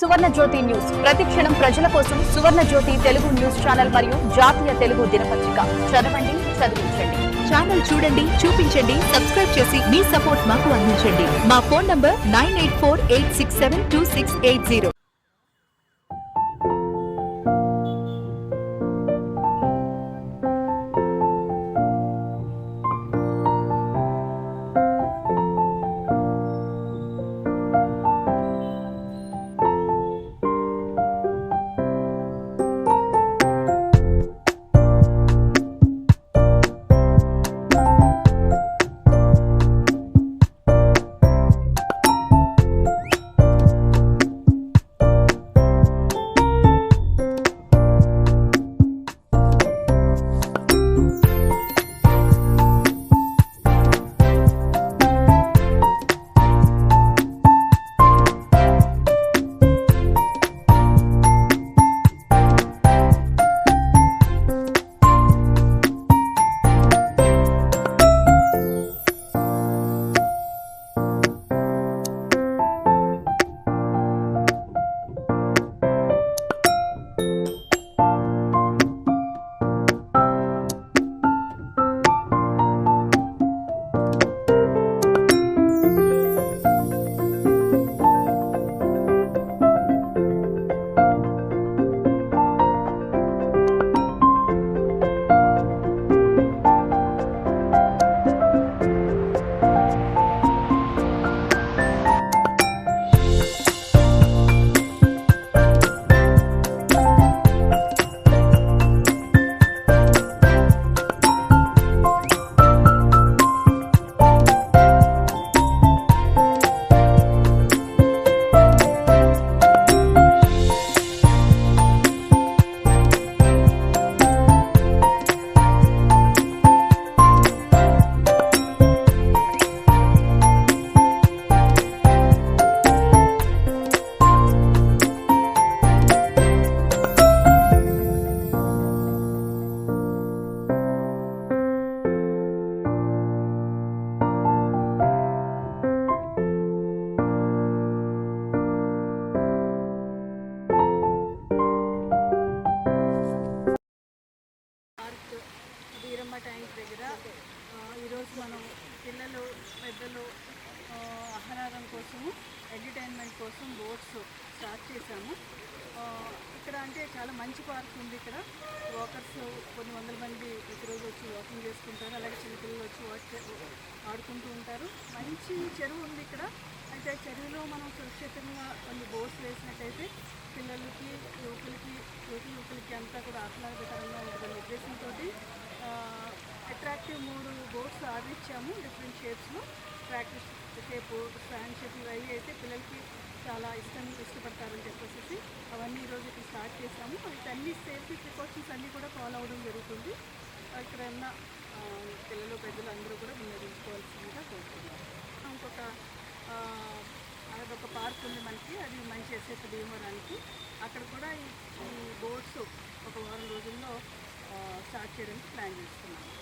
సువర్ణ జ్యోతి news ప్రతిక్షణం ప్రజల కోసం సువర్ణ జ్యోతి తెలుగు న్యూస్ ఛానల్ మరియు జాతీయ తెలుగు దినపత్రిక. చదవండి చదివించండి. ఛానల్ చూడండి చూపించండి సబ్స్క్రైబ్ చేసి మీ సపోర్ట్ మాకు అందించండి. మా phone number nine eight four eight six seven two six eight zero. Veeramma దగ్గర ఈరోజు మనం పిల్లలు పెద్దలు ఆహ్లాదం కోసము ఎంటర్టైన్మెంట్ కోసం బోట్స్ స్టార్ట్ చేశాము. ఇక్కడ అంటే చాలా మంచి పార్క్ ఉంది ఇక్కడ. వాకర్స్ కొన్ని వందల మంది ప్రతిరోజు వచ్చి వాకింగ్ చేసుకుంటారు. అలాగే చిన్నపిల్లలు వచ్చి వాక్ చే- ఆడుకుంటూ ఉంటారు. మంచి చెరువు ఉంది ఇక్కడ. అయితే ఆ చెరువులో మనం సురక్షితంగా కొన్ని బోట్స్ వేసినట్టయితే పిల్లలకి యువకులకి యువతి యువకులకి అంతా కూడా ఆహ్లాదకరంగా ఉంటుందనే ఉద్దేశంతో అట్రాక్టివ్ మూడు బోర్డ్స్ ఆర్డర్ ఇచ్చాము డిఫరెంట్ షేప్స్లో ప్రాక్టీస్ షేప్ స్టాండ్ షేప్ ఇవన్నీ అయితే పిల్లలకి చాలా ఇష్టం ఇష్టపడతారని చెప్పేసి అవన్నీ ఈరోజు ఇక్కడ స్టార్ట్ చేసాము అయితే అన్ని సేఫ్టీ ప్రికాషన్స్ అన్నీ కూడా ఫాలో అవ్వడం జరుగుతుంది. ఇక్కడ ఉన్న పిల్లలు పెద్దలు అందరూ కూడా వినియోగించుకోవాల్సిందిగా కోరుతున్నాను ఇంకొక అదొక పార్క్ ఉంది మనకి అది మంచి ఎస్ఎస్ భీమవరానికి. అక్కడ కూడా ఈ బోట్స్ ఒక వారం రోజుల్లో స్టార్ట్ చేయడానికి ప్లాన్ చేస్తున్నాము.